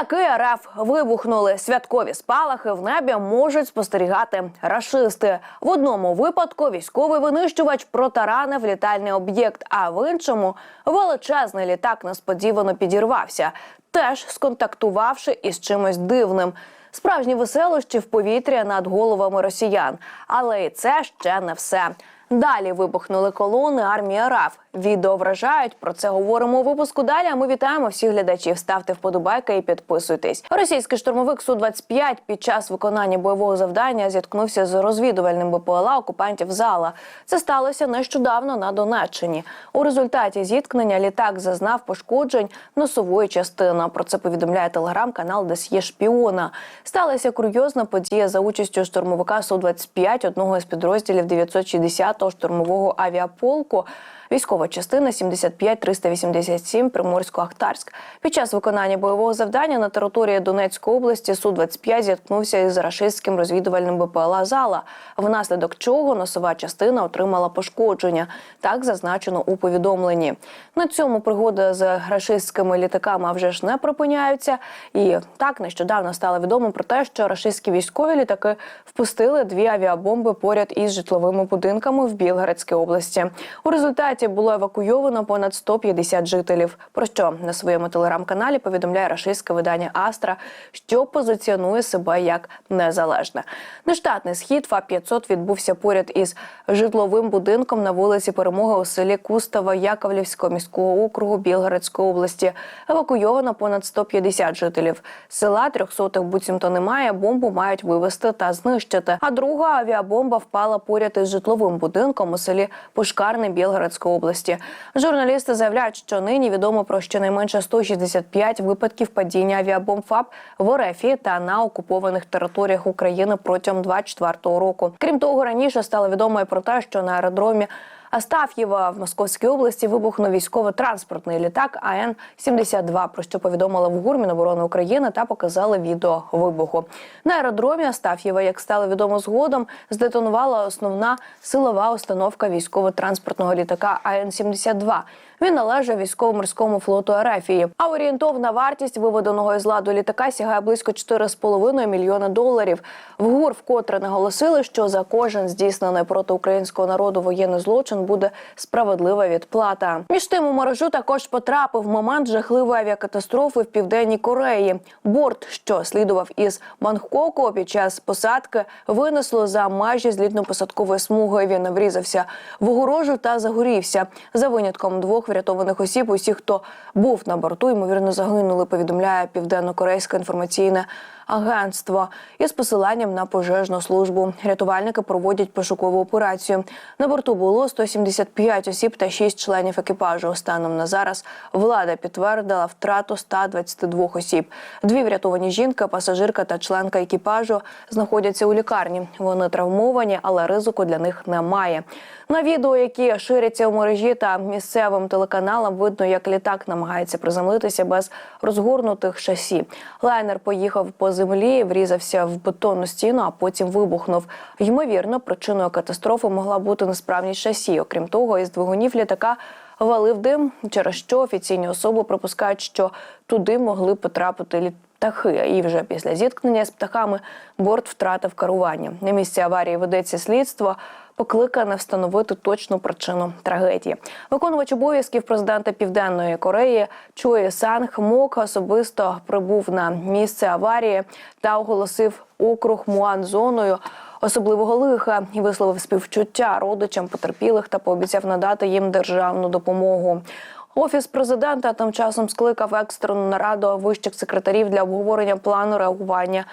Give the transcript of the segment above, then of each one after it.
Літаки РФ вибухнули. Святкові спалахи в небі можуть спостерігати рашисти. В одному випадку військовий винищувач протаранив літальний об'єкт, а в іншому величезний літак несподівано підірвався, теж сконтактувавши із чимось дивним. Справжні веселощі в повітрі над головами росіян. Але і це ще не все. Далі вибухнули колони армії РАФ. Відео вражають. Про це говоримо у випуску. Далі. А ми вітаємо всіх глядачів. Ставте вподобайки і підписуйтесь. Російський штурмовик су 25 під час виконання бойового завдання зіткнувся з розвідувальним БПЛА окупантів зала. Це сталося нещодавно на Донеччині. У результаті зіткнення літак зазнав пошкоджень носової частини. Про це повідомляє телеграм-канал Десьє Шпіона. Сталася курйозна подія за участю штурмовика су 25 одного із підрозділів 960-го штурмового авіаполку. Військова частина 75387 Приморсько-Ахтарськ. Під час виконання бойового завдання на території Донецької області су 25 зіткнувся із рашистським розвідувальним БПЛА зала, внаслідок чого носова частина отримала пошкодження. Так зазначено у повідомленні. На цьому пригоди з рашистськими літаками вже ж не припиняються. І так нещодавно стало відомо про те, що рашистські військові літаки впустили дві авіабомби поряд із житловими будинками в Білгородській області. У результаті було евакуйовано понад 150 жителів. Про що на своєму телеграм-каналі повідомляє рашистське видання Астра, що позиціонує себе як незалежне. Нештатний схід ФА 500 відбувся поряд із житловим будинком на вулиці Перемоги у селі Кустава Яковлівського міського округу Білгородської області. Евакуйовано понад 150 жителів. Села трьохсотих буцімто немає. Бомбу мають вивезти та знищити. А друга авіабомба впала поряд із житловим будинком у селі Пушкарне Білгородської області. Журналісти заявляють, що нині відомо про щонайменше 165 випадків падіння авіабомб ФАП в Орефі та на окупованих територіях України протягом 24 року. Крім того, раніше стало відомо про те, що на аеродромі. Астаф'єва в Московській області вибухнув військово-транспортний літак АН 72 про що повідомили в ГУР Міноборони України та показали відео вибуху. На аеродромі Астаф'єва, як стало відомо згодом, здетонувала основна силова установка військово-транспортного літака АН 72 Він належав військово-морському флоту Арафії. А орієнтовна вартість виведеного із ладу літака сягає близько 4,5 мільйона доларів. В ГУР вкотре наголосили, що за кожен здійснений проти українського народу воєнний злочин буде справедлива відплата. Між тим у мережу також потрапив момент жахливої авіакатастрофи в південній Кореї. Борт, що слідував із Бангкоку під час посадки, винесло за межі злітно-посадкової смуги. Він врізався в огорожу та загорівся. За винятком двох врятованих осіб. Усі, хто був на борту, ймовірно загинули. Повідомляє південно-корейське інформаційне агентство із посиланням на пожежну службу. Рятувальники проводять пошукову операцію. На борту було 175 осіб та 6 членів екіпажу. Станом на зараз влада підтвердила втрату 122 осіб. Дві врятовані жінка, пасажирка та членка екіпажу знаходяться у лікарні. Вони травмовані, але ризику для них немає. На відео, які ширяться у мережі та місцевим телеканалам, видно, як літак намагається приземлитися без розгорнутих шасі. Лайнер поїхав по землі, врізався в бетонну стіну, а потім вибухнув. Ймовірно, причиною катастрофи могла бути несправність шасі. Окрім того, із двигунів літака валив дим, через що офіційні особи припускають, що туди могли потрапити літаки. Птахи, і вже після зіткнення з птахами борт втратив керування. На місці аварії ведеться слідство, покликане встановити точну причину трагедії. Виконувач обов'язків президента Південної Кореї Чує Санг Мок особисто прибув на місце аварії та оголосив округ Муан зоною особливого лиха і висловив співчуття родичам потерпілих та пообіцяв надати їм державну допомогу. Офіс президента тим часом скликав екстрену нараду вищих секретарів для обговорення плану реагування.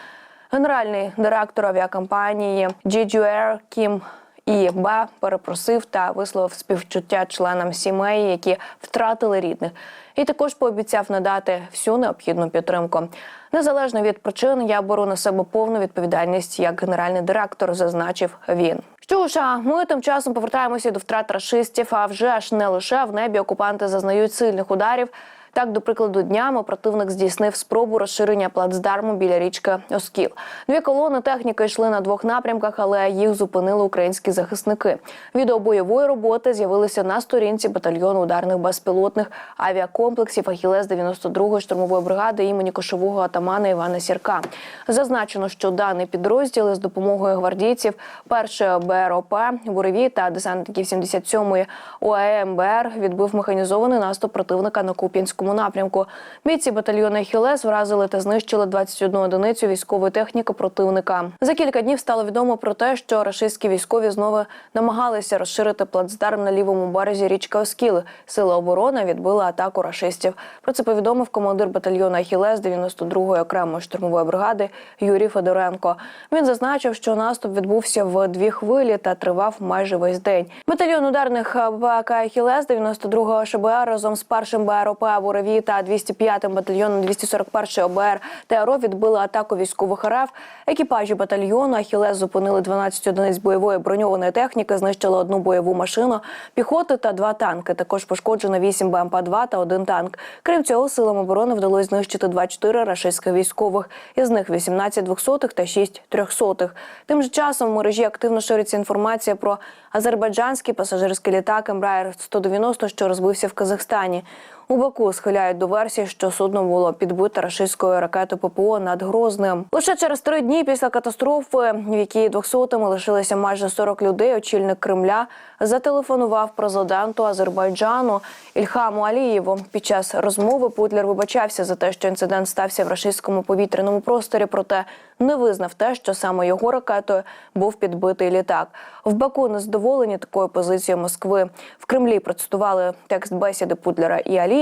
Генеральний директор авіакомпанії GGR Кім і Б перепросив та висловив співчуття членам сімей, які втратили рідних, і також пообіцяв надати всю необхідну підтримку. Незалежно від причин, я беру на себе повну відповідальність як генеральний директор, зазначив він. Що ж, ми тим часом повертаємося до втрат рашистів. А вже ж не лише в небі окупанти зазнають сильних ударів. Так, до прикладу, днями противник здійснив спробу розширення плацдарму біля річки Оскіл. Дві колони техніки йшли на двох напрямках, але їх зупинили українські захисники. Відео бойової роботи з'явилися на сторінці батальйону ударних безпілотних авіакомплексів Ахілес 92-ї штурмової бригади імені кошового атамана Івана Сірка. Зазначено, що даний підрозділ з допомогою гвардійців першої БРОП буреві та десантників 77-ї ОАМБР відбив механізований наступ противника на Куп'янському напрямку. Бійці батальйону Ахілес вразили та знищили 21 одиницю військової техніки противника. За кілька днів стало відомо про те, що рашистські військові знову намагалися розширити плацдарм на лівому березі річки Оскіл. Сили оборони відбили атаку рашистів. Про це повідомив командир батальйону Ахілес 92-ї окремої штурмової бригади Юрій Федоренко. Він зазначив, що наступ відбувся в дві хвилі та тривав майже весь день. Батальйон ударних БК Ахілес 92-го ШБР разом з першим БРОП Бурові та 205-м батальйоном 241-ї ОБР ТРО відбили атаку військових РФ. Екіпажі батальйону Ахілес зупинили 12 одиниць бойової броньованої техніки, знищили одну бойову машину піхоти та два танки. Також пошкоджено 8 БМП-2 та один танк. Крім цього, силам оборони вдалося знищити 24 рашистських військових, із них 18 двохсотих та 6 трьохсотих. Тим же часом в мережі активно шириться інформація про азербайджанський пасажирський літак Embraer 190, що розбився в Казахстані. У Баку схиляють до версії, що судно було підбите рашистською ракетою ППО над Грозним. Лише через три дні після катастрофи, в якій 200-ми лишилися майже 40 людей, очільник Кремля зателефонував президенту Азербайджану Ільхаму Алієву. Під час розмови Путлер вибачався за те, що інцидент стався в рашистському повітряному просторі, проте не визнав те, що саме його ракетою був підбитий літак. В Баку незадоволені такою позицією Москви. В Кремлі процитували текст бесіди Путлера і Алієва,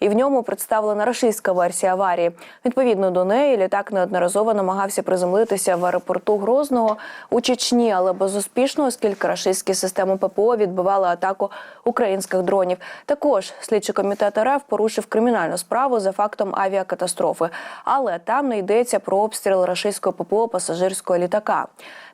і в ньому представлена рашистська версія аварії. Відповідно до неї, літак неодноразово намагався приземлитися в аеропорту Грозного у Чечні, але безуспішно, оскільки рашистські системи ППО відбивали атаку українських дронів. Також слідчий комітет РФ порушив кримінальну справу за фактом авіакатастрофи, але там не йдеться про обстріл рашистського ППО пасажирського літака.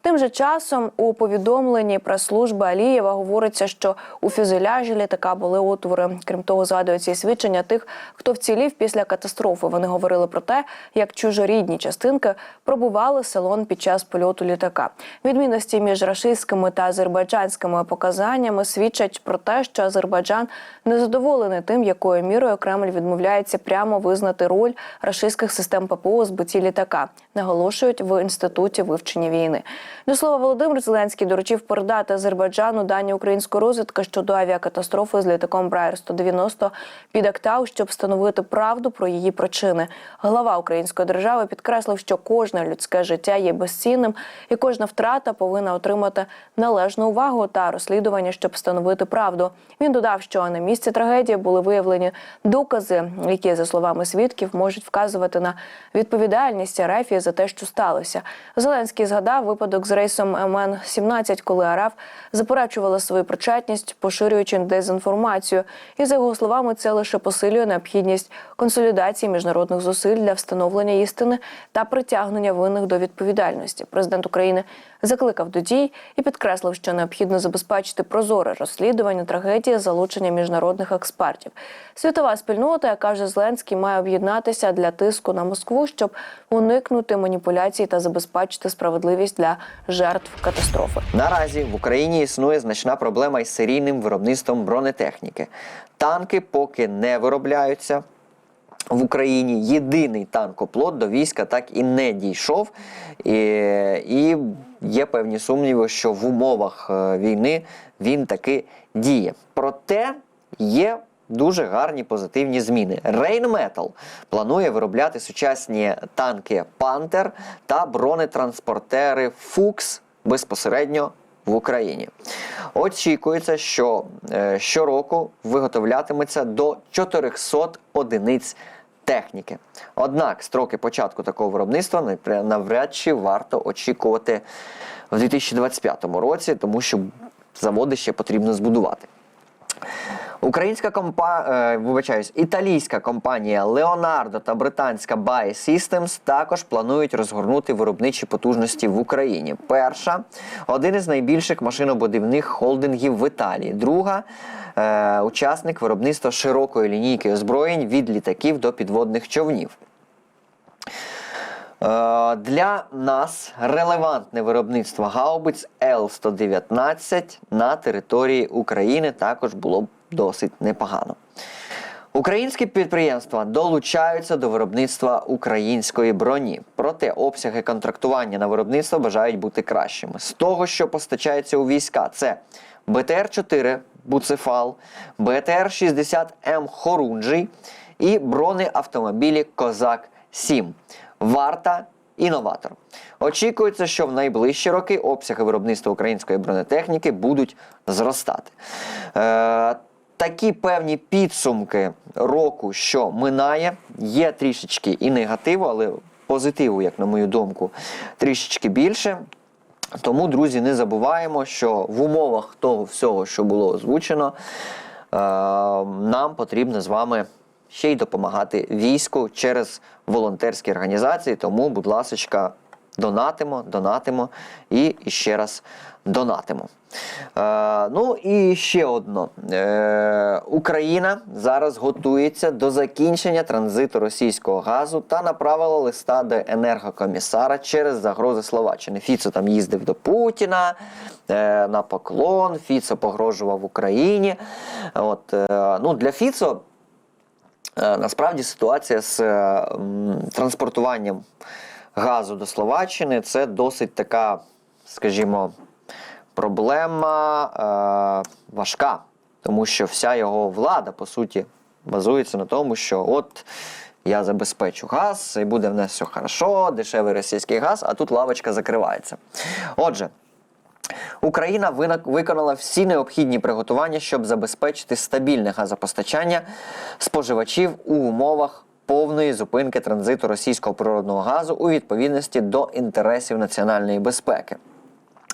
Тим же часом у повідомленні прес-служби Алієва говориться, що у фюзеляжі літака були отвори. Крім того, згадуються і свідчення тих, хто вцілів після катастрофи. Вони говорили про те, як чужорідні частинки пробували салон під час польоту літака. Відмінності між рашистськими та азербайджанськими показаннями свідчать про те, що Азербайджан не задоволений тим, якою мірою Кремль відмовляється прямо визнати роль рашистських систем ППО у збитті літака. Наголошують в інституті вивчення війни. До слова, Володимир Зеленський доручив передати Азербайджану дані української розвідки щодо авіакатастрофи з літаком Брайер 190 під Актау, щоб встановити правду про її причини. Глава української держави підкреслив, що кожне людське життя є безцінним, і кожна втрата повинна отримати належну увагу та розслідування, щоб встановити правду. Він додав, що на місці трагедії були виявлені докази, які за словами свідків можуть вказувати на відповідальність РФ за те, що сталося. Зеленський згадав випадок з рейсом МН 17 коли РФ заперечувала свою причетність, поширюючи дезінформацію. І за його словами, це лише посилює необхідність консолідації міжнародних зусиль для встановлення істини та притягнення винних до відповідальності. Президент України закликав до дій і підкреслив, що необхідно забезпечити прозоре розслідування трагедії з залученням міжнародних експертів. Світова спільнота, каже Зеленський, має об'єднатися для тиску на Москву, щоб уникнути маніпуляцій та забезпечити справедливість для жертв катастрофи. Наразі в Україні існує значна проблема із серійним виробництвом бронетехніки. Танки поки не виробляються. В Україні єдиний танкоплот до війська так і не дійшов, і, і є певні сумніви, що в умовах е, війни він таки діє. Проте є дуже гарні позитивні зміни. Rheinmetall планує виробляти сучасні танки Пантер та бронетранспортери Фукс безпосередньо в Україні. Очікується, що е, щороку виготовлятиметься до 400 одиниць техніки. Однак строки початку такого виробництва навряд чи варто очікувати в 2025 році, тому що заводи ще потрібно збудувати. Українська компа... е, вибачаюсь, італійська компанія Leonardo та британська Buy Systems також планують розгорнути виробничі потужності в Україні. Перша один із найбільших машинобудівних холдингів в Італії. Друга е, учасник виробництва широкої лінійки озброєнь від літаків до підводних човнів. Е, Для нас релевантне виробництво гаубиць Л-119 на території України також було б досить непогано. Українські підприємства долучаються до виробництва української броні, проте обсяги контрактування на виробництво бажають бути кращими. З того, що постачається у війська, це БТР-4 Буцефал, БТР-60М Хорунжий і бронеавтомобілі Козак 7 Варта інноватор. Очікується, що в найближчі роки обсяги виробництва української бронетехніки будуть зростати. Е, такі певні підсумки року, що минає, є трішечки і негативу, але позитиву, як на мою думку, трішечки більше. Тому, друзі, не забуваємо, що в умовах того всього, що було озвучено, е, нам потрібно з вами ще й допомагати війську через волонтерські організації. Тому, будь ласка, донатимо, донатимо і ще раз донатимо. Е, ну і ще одно. Е, Україна зараз готується до закінчення транзиту російського газу та направила листа до енергокомісара через загрози Словаччини. Фіцо там їздив до Путіна е, на поклон. Фіцо погрожував Україні. От, е, ну, для Фіцо Е, Насправді ситуація з е, транспортуванням газу до Словаччини це досить така, скажімо, проблема е, важка, тому що вся його влада, по суті, базується на тому, що от я забезпечу газ, і буде в нас все хорошо, дешевий російський газ, а тут лавочка закривається. Отже. Україна виконала всі необхідні приготування, щоб забезпечити стабільне газопостачання споживачів у умовах повної зупинки транзиту російського природного газу у відповідності до інтересів національної безпеки.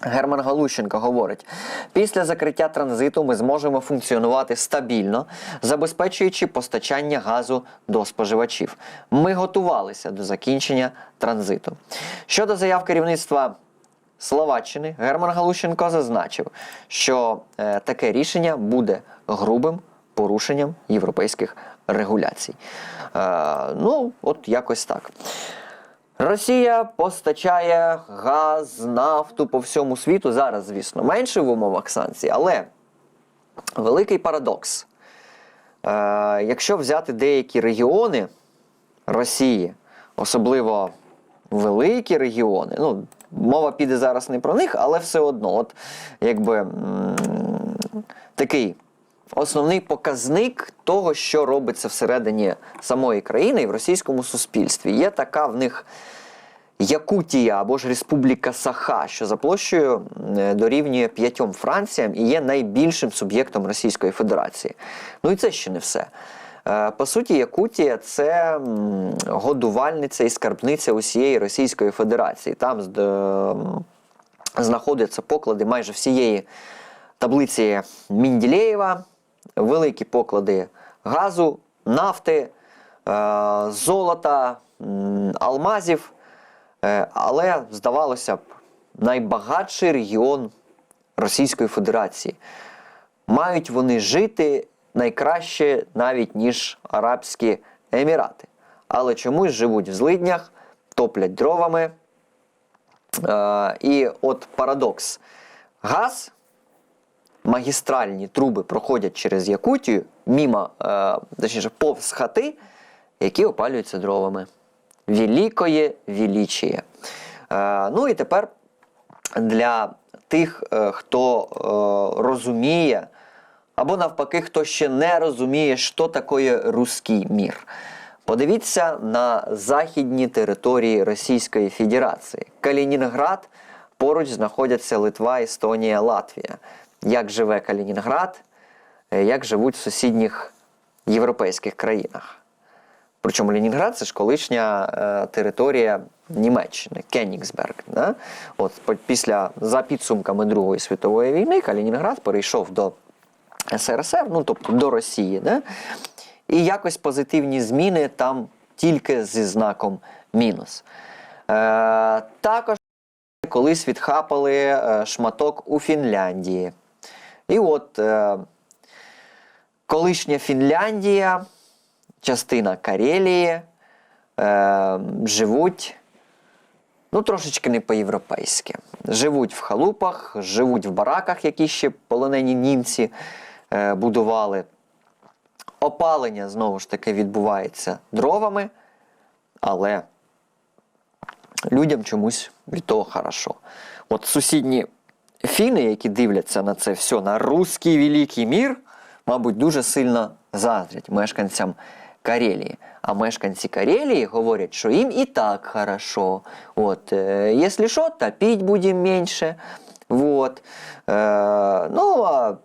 Герман Галущенко говорить: після закриття транзиту ми зможемо функціонувати стабільно, забезпечуючи постачання газу до споживачів. Ми готувалися до закінчення транзиту. Щодо заяв керівництва Словаччини Герман Галущенко зазначив, що е, таке рішення буде грубим порушенням європейських регуляцій. Е, ну, от якось так. Росія постачає газ, нафту по всьому світу. Зараз, звісно, менше в умовах санкцій, але великий парадокс. Е, якщо взяти деякі регіони Росії, особливо великі регіони, ну, мова піде зараз не про них, але все одно, от якби такий основний показник того, що робиться всередині самої країни і в російському суспільстві. Є така в них. Якутія або ж Республіка Саха, що за площею е, дорівнює п'ятьом Франціям і є найбільшим суб'єктом Російської Федерації. Ну і це ще не все. Е, По суті, Якутія це годувальниця і скарбниця усієї Російської Федерації. Там м, знаходяться поклади майже всієї таблиці Мінділеєва, великі поклади газу, нафти, е, золота, алмазів. Е, Але, здавалося б, найбагатший регіон Російської Федерації. Мають вони жити найкраще навіть ніж Арабські Емірати. Але чомусь живуть в злиднях, топлять дровами. Е, І от парадокс. Газ, магістральні труби проходять через Якутію, мімо, е, точніше, повз хати, які опалюються дровами. Великое величіє. Е, ну і тепер для тих, е, хто е, розуміє, або навпаки, хто ще не розуміє, що таке руський мір. Подивіться на західні території Російської Федерації. Калінінград поруч знаходяться Литва, Естонія, Латвія. Як живе Калінінград, е, як живуть в сусідніх європейських країнах. Причому Ленінград це ж колишня е, територія Німеччини, Кенігсберг. Да? От після за підсумками Другої світової війни Калінінград перейшов до СРСР, ну тобто до Росії. Да? І якось позитивні зміни там тільки зі знаком мінус. Е, також колись відхапали е, шматок у Фінляндії. І от е, колишня Фінляндія, частина Карелії е, живуть ну, трошечки не по-європейськи. Живуть в халупах, живуть в бараках, які ще полонені німці е, будували. Опалення знову ж таки відбувається дровами, але людям чомусь від того хорошо. От сусідні фіни, які дивляться на це все, на руський великий мір, мабуть, дуже сильно заздрять мешканцям Карелії. А мешканці Карелії говорять, що їм і так хорошо. От, е, якщо що, топити будемо менше. Вот. Е, ну, а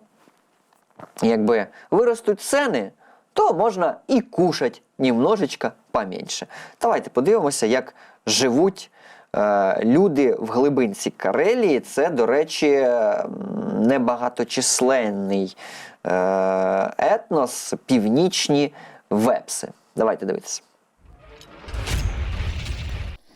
якби виростуть ціни, то можна і кушать немножечко поменше. Давайте подивимося, як живуть люди в глибинці Карелії. Це, до речі, м, небагаточисленний е, етнос, північні вепси. Давайте дивитися.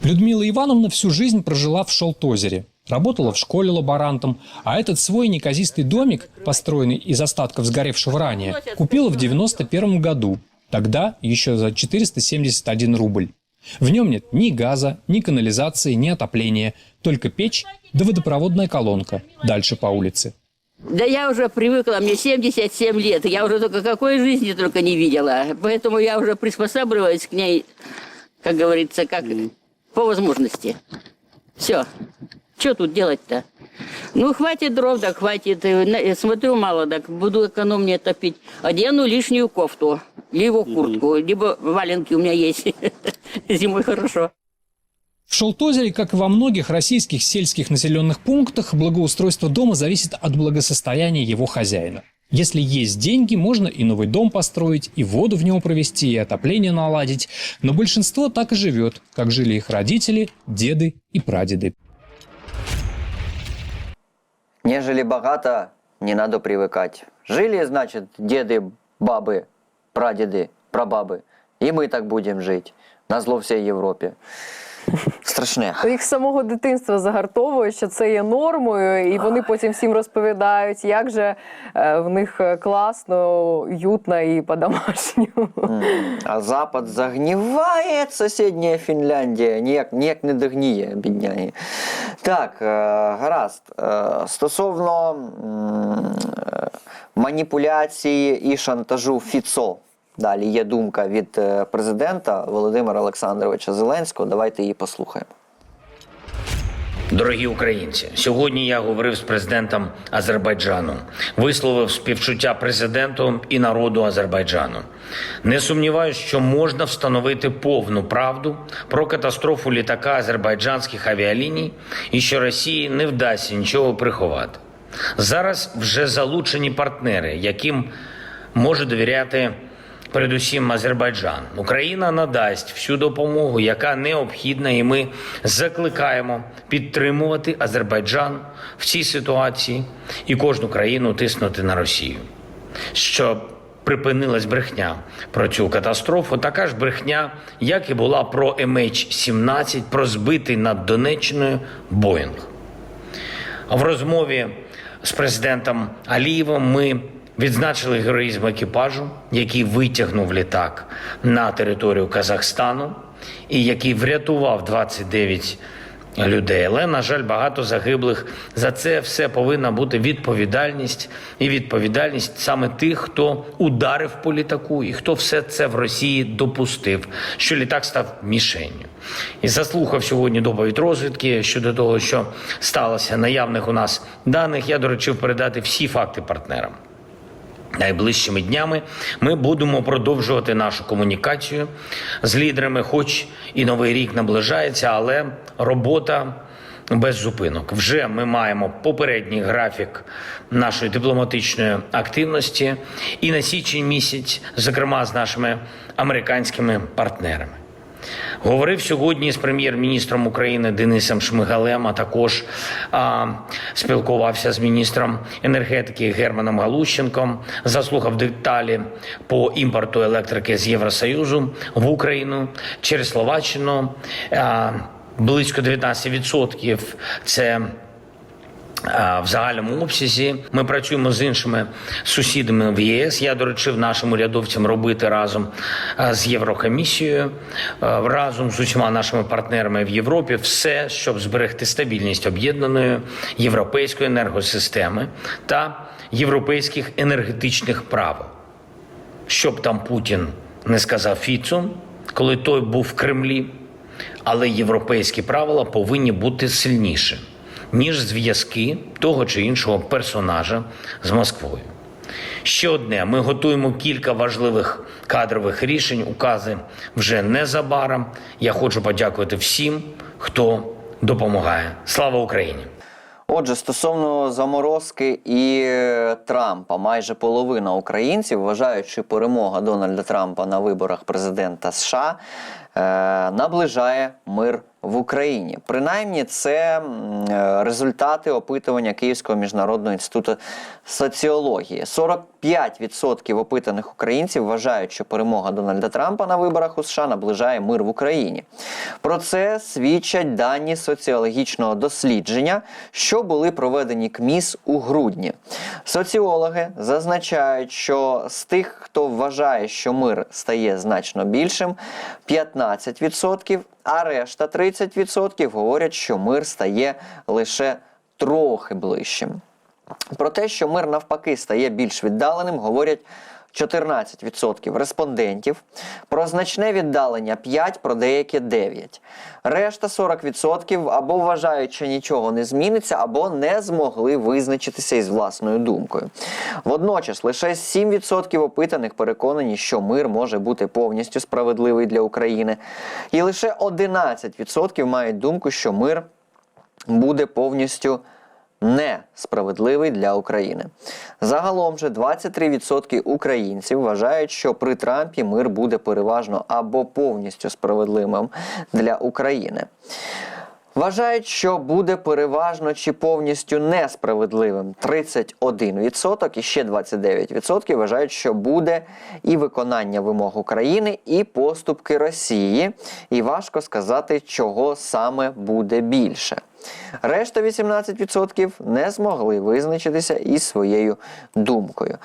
Людмила Ивановна всю жизнь прожила в Шелтозере. Работала в школе лаборантом, а этот свой неказистый домик, построенный из остатков сгоревшего ранее, купила в 91 году. Тогда еще за 471 рубль. В нем нет ни газа, ни канализации, ни отопления, только печь да водопроводная колонка дальше по улице. Да я уже привыкла, мне 77 лет, я уже только какой жизни только не видела, поэтому я уже приспосабливаюсь к ней, как говорится, как по возможности. Все. Что тут делать-то? Ну, хватит дров, да хватит. Э, э, Смотрю мало, так буду экономнее топить. Одену лишнюю кофту, либо куртку, либо валенки у меня есть. Зимой хорошо. В Шелтозере, как и во многих российских сельских населенных пунктах, благоустройство дома зависит от благосостояния его хозяина. Если есть деньги, можно и новый дом построить, и воду в него провести, и отопление наладить. Но большинство так и живет, как жили их родители, деды и прадеды. Нежели богато, не надо привыкать. Жили, значит, деды, бабы, прадеды, прабабы. И мы так будем жить. На зло всей Європі. Страшне. Їх з самого дитинства загартовують, що це є нормою, і вони потім всім розповідають, як же е, в них е, класно, уютно і по-домашньому. А Запад загніває сусідня Фінляндія, ніяк, ніяк не догніє, бідняги. Так, е, гаразд. Стосовно маніпуляції і шантажу Фіцо. Далі є думка від е, президента Володимира Олександровича Зеленського. Давайте її послухаємо. Дорогі українці, сьогодні я говорив з президентом Азербайджану, висловив співчуття президенту і народу Азербайджану. Не сумніваюся, що можна встановити повну правду про катастрофу літака азербайджанських авіаліній і що Росії не вдасться нічого приховати. Зараз вже залучені партнери, яким може довіряти передусім Азербайджан. Україна надасть всю допомогу, яка необхідна, і ми закликаємо підтримувати Азербайджан в цій ситуації і кожну країну тиснути на Росію. Щоб припинилась брехня про цю катастрофу, така ж брехня, як і була про MH17, про збитий над Донеччиною Боїнг. В розмові з президентом Алієвим ми відзначили героїзм екіпажу, який витягнув літак на територію Казахстану і який врятував 29 людей. Але, на жаль, багато загиблих. За це все повинна бути відповідальність і відповідальність саме тих, хто ударив по літаку і хто все це в Росії допустив, що літак став мішенню. І заслухав сьогодні доповідь розвідки щодо того, що сталося наявних у нас даних. Я доручив передати всі факти партнерам. Найближчими днями ми будемо продовжувати нашу комунікацію з лідерами, хоч і новий рік наближається, але робота без зупинок. Вже ми маємо попередній графік нашої дипломатичної активності і на січень місяць, зокрема з нашими американськими партнерами. Говорив сьогодні з прем'єр-міністром України Денисом Шмигалем, а також а, спілкувався з міністром енергетики Германом Галущенком, заслухав деталі по імпорту електрики з Євросоюзу в Україну через Словаччину. А, близько 19% це в загальному обсязі ми працюємо з іншими сусідами в ЄС. Я доручив нашим урядовцям робити разом з Єврокомісією, разом з усіма нашими партнерами в Європі, все, щоб зберегти стабільність об'єднаної європейської енергосистеми та європейських енергетичних правил. Щоб там Путін не сказав Фіцу, коли той був в Кремлі, але європейські правила повинні бути сильніші, ніж зв'язки того чи іншого персонажа з Москвою. Ще одне: ми готуємо кілька важливих кадрових рішень, укази вже незабаром. Я хочу подякувати всім, хто допомагає. Слава Україні! Отже, стосовно заморозки і е, Трампа, майже половина українців, вважаючи перемога Дональда Трампа на виборах президента США, наближає мир в Україні. Принаймні, це е, результати опитування Київського міжнародного інституту соціології. 45% опитаних українців вважають, що перемога Дональда Трампа на виборах у США наближає мир в Україні. Про це свідчать дані соціологічного дослідження, що були проведені КМІС у грудні. Соціологи зазначають, що з тих, хто вважає, що мир стає значно більшим, 15%, а решта 30% говорять, що мир стає лише трохи ближчим. Про те, що мир навпаки стає більш віддаленим, говорять 14% респондентів. Про значне віддалення 5%, про деяке 9%. Решта 40% або вважають, що нічого не зміниться, або не змогли визначитися із власною думкою. Водночас лише 7% опитаних переконані, що мир може бути повністю справедливий для України. І лише 11% мають думку, що мир буде повністю несправедливий для України. Загалом же 23% українців вважають, що при Трампі мир буде переважно або повністю справедливим для України. Вважають, що буде переважно чи повністю несправедливим 31%, і ще 29% вважають, що буде і виконання вимог України, і поступки Росії. І важко сказати, чого саме буде більше. Решта 18% не змогли визначитися із своєю думкою.